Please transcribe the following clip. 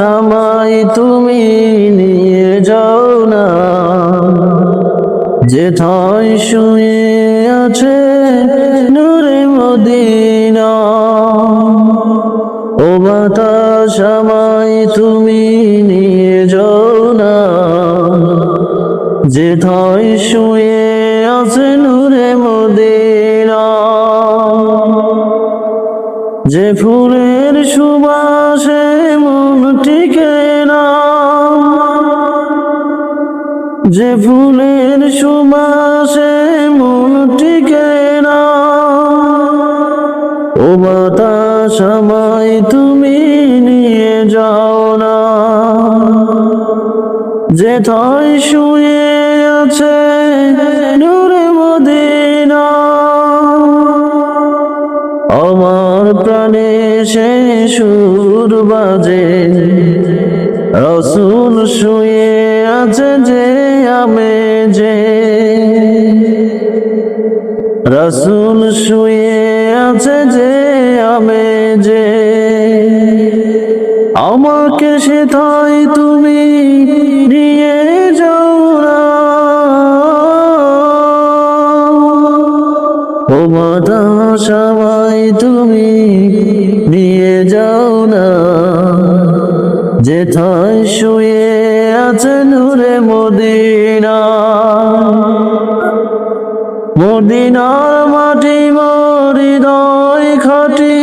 আমায় তুমি নিয়ে যাও না। যেথায় শুয়ে আছে নূরে মদিনা। ও বাতাস আমায় তুমি নিয়ে যাও না। যেথায় শুয়ে আছে নূরে মদিনা। যে ফুলের সুবাসে মন টিকে না। যে ফুলের সুবাসে মন টিকে না। ও বাতাস আমায় তুমি নিয়ে যাও না। যে তাই শুয়ে আছে নূরে মদিনা। আমার প্রাণে সে সুর বাজে। রসুল শুয়ে আছে যে আমে যে। রসুল শুয়ে আছে যে আমে যে। আমাকে সে তুমি ক্ষমতা সবাই তুমি নিয়ে যাও না। যেথায় শুয়ে আছে নূরে মদিনা। মদিনার মাটি মরিদয় খাটি